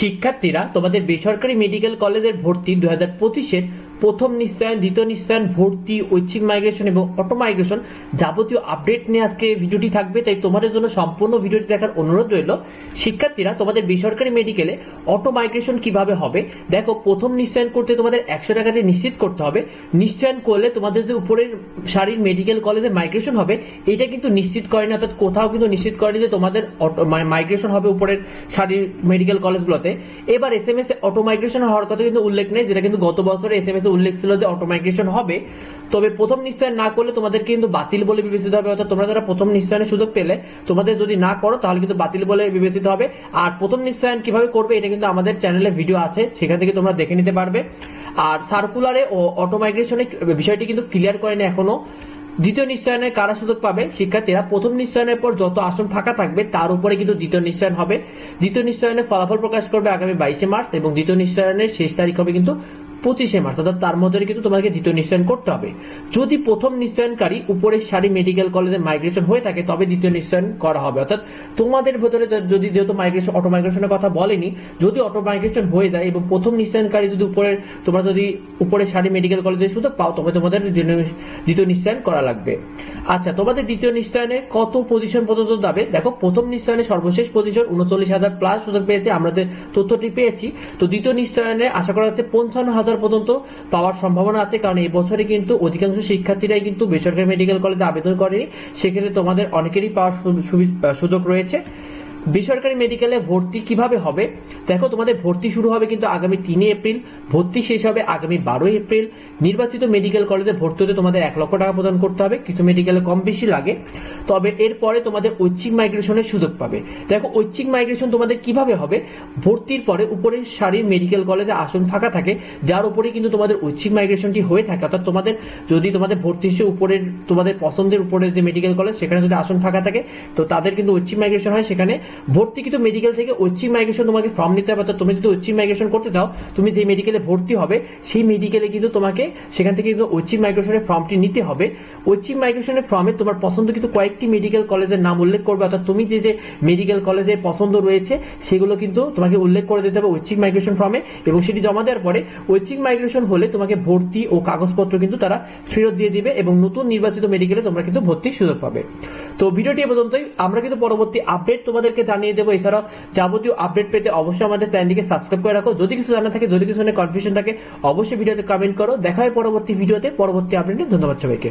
শিক্ষার্থীরা তোমাদের বেসরকারি মেডিকেল কলেজের ভর্তি দু হাজার পঁচিশের প্রথম নিশ্চয়ন, দ্বিতীয় নিশ্চয়ন, ভর্তি, ঐচ্ছিক মাইগ্রেশন এবং অটো মাইগ্রেশন যাবতীয় আপডেট নিয়ে আজকে ভিডিওটি থাকবে। তাই তোমাদের জন্য সম্পূর্ণ ভিডিওটি দেখার অনুরোধ রইল। শিক্ষার্থীরা, তোমাদের বেসরকারি মেডিকেলে অটো মাইগ্রেশন কীভাবে হবে? দেখো, প্রথম নিশ্চয়ন করতে তোমাদের একশো টাকাতে নিশ্চিত করতে হবে। নিশ্চয়ন করলে তোমাদের যে উপরের সারির মেডিকেল কলেজে মাইগ্রেশন হবে, এটা কিন্তু নিশ্চিত করেনি, অর্থাৎ কোথাও কিন্তু নিশ্চিত করেনি যে তোমাদের মাইগ্রেশন হবে উপরের সারির মেডিকেল কলেজগুলোতে এবার S M S auto migration হওয়ার কথা কিন্তু উল্লেখ নেই, যেটা কিন্তু গত বছরে এস এম এস উল্লেখ ছিল যে অটো মাইগ্রেশন হবে। তবে প্রথম নিশ্চয়ন না করলে তোমাদের কিন্তু বাতিল বলে বিবেচিত হবে। অর্থাৎ তোমরা যারা প্রথম নিশ্চয়নের সুযোগ পেলে, তোমাদের যদি না করো, তাহলে কিন্তু বাতিল বলে বিবেচিত হবে। আর প্রথম নিশ্চয়ন কীভাবে করবে, এটা কিন্তু আমাদের চ্যানেলে ভিডিও আছে, সেখান থেকে তোমরা দেখে নিতে পারবে। আর সার্কুলারে ও অটো মাইগ্রেশনে বিষয়টি কিন্তু ক্লিয়ার করেনি এখনও। দ্বিতীয় নিশ্চয়নে কারা সুযোগ পাবে? শিক্ষার্থীরা। প্রথম নিশ্চয়নের পর যত আসন ফাঁকা থাকবে, তার উপরে কিন্তু দ্বিতীয় নিশ্চয়ন হবে। দ্বিতীয় নিশ্চয়নের ফলাফল প্রকাশ করবে আগামী বাইশে মার্চ এবং দ্বিতীয় নিশ্চয়নের শেষ তারিখ হবে কিন্তু পঁচিশে মার্চ, অর্থাৎ তার মধ্যে কিন্তু তোমাকে দ্বিতীয় নিশ্চয়ন করতে হবে। যদি প্রথম নিশ্চয়নকারী উপরের সারি মেডিকেল কলেজে মাইগ্রেশন হয়ে থাকে, তবে দ্বিতীয় নিশ্চয়ন করা হবে। অর্থাৎ তোমাদের ভেতরে যদি যেহেতু মাইগ্রেশন অটো মাইগ্রেশনের কথা বলেনি, যদি অটো মাইগ্রেশন হয়ে যায় এবং প্রথম নিশ্চয়নকারী যদি উপরের তোমরা যদি উপরের সারি মেডিকেল কলেজে সুযোগ পাও, তবে তোমাদের দ্বিতীয় নিশ্চয়ন করা লাগবে। আচ্ছা তোমাদের দ্বিতীয় নিশ্চয়নে কত পজিশন পর্যন্ত যাবে? দেখো, প্রথম নিশ্চয়নে সর্বশেষ পজিশন উনচল্লিশ হাজার প্লাস সুযোগ পেয়েছে, আমরা যে তথ্যটি পেয়েছি। তো দ্বিতীয় নিশ্চয়নে আশা করা যাচ্ছে পঞ্চান্ন হাজার পর্যন্ত পাওয়ার সম্ভাবনা আছে, কারণ এই বছরে কিন্তু অধিকাংশ শিক্ষার্থীরাই কিন্তু বেসরকারি মেডিকেল কলেজে আবেদন করেনি। সেক্ষেত্রে তোমাদের অনেকেরই পাওয়ার সুযোগ রয়েছে। বেসরকারি মেডিকেলে ভর্তি কীভাবে হবে? দেখো, তোমাদের ভর্তি শুরু হবে কিন্তু আগামী তিনে এপ্রিল, ভর্তি শেষ হবে আগামী বারোই এপ্রিল। নির্বাচিত মেডিকেল কলেজে ভর্তি হতে তোমাদের এক লক্ষ টাকা প্রদান করতে হবে, কিছু মেডিকেলে কম বেশি লাগে। তবে এরপরে তোমাদের ঐচ্ছিক মাইগ্রেশনের সুযোগ পাবে। দেখো, ঐচ্ছিক মাইগ্রেশন তোমাদের কীভাবে হবে? ভর্তির পরে উপরের সারির মেডিকেল কলেজে আসন ফাঁকা থাকে, যার উপরে কিন্তু তোমাদের ঐচ্ছিক মাইগ্রেশনটি হয়ে থাকে। অর্থাৎ তোমাদের, যদি তোমাদের ভর্তি হিসেবে উপরের, তোমাদের পছন্দের উপরের যে মেডিকেল কলেজ, সেখানে যদি আসন ফাঁকা থাকে, তো তাদের কিন্তু ঐচ্ছিক মাইগ্রেশন হয়, সেখানে ভর্তিকৃত মেডিকেল থেকে ঐচ্ছিক মাইগ্রেশন তোমাকে ফর্ম নিতে হবে। তুমি যদি ঐচ্ছিক মাইগ্রেশন করতে চাও, তুমি যে মেডিকেলে ভর্তি হবে, সেই মেডিকেলে কিন্তু তোমাকে সেখান থেকে কিন্তু ঐচ্ছিক মাইগ্রেশনের ফর্মটি নিতে হবে। ঐচ্ছিক মাইগ্রেশনের ফর্মে তোমার পছন্দ কিন্তু কয়েকটি মেডিকেল কলেজের নাম উল্লেখ করবে। অর্থাৎ তুমি যে যে মেডিকেল কলেজে পছন্দ রয়েছে, সেগুলো কিন্তু তোমাকে উল্লেখ করে দিতে হবে ঐচ্ছিক মাইগ্রেশন ফর্মে এবং সেটি জমা দেওয়ার পরে ঐচ্ছিক মাইগ্রেশন হলে তোমাকে ভর্তি ও কাগজপত্র কিন্তু তারা ফেরত দিয়ে দিবে এবং নতুন নির্বাচিত মেডিকেলে তোমরা কিন্তু ভর্তির সুযোগ পাবে। তো ভিডিওটি পর্যন্তই। আমরা কিন্তু পরবর্তী আপডেট তোমাদেরকে জানিয়ে দেবো। এছাড়াও যাবতীয় আপডেট পেতে অবশ্যই আমাদের চ্যানেলটিকে সাবস্ক্রাইব করে রাখো। যদি কিছু জানা থাকে, যদি কিছু কনফিউশন থাকে, অবশ্যই ভিডিওতে কমেন্ট করো। দেখা হয় পরবর্তী ভিডিওতে পরবর্তী আপডেটে ধন্যবাদ সবাইকে।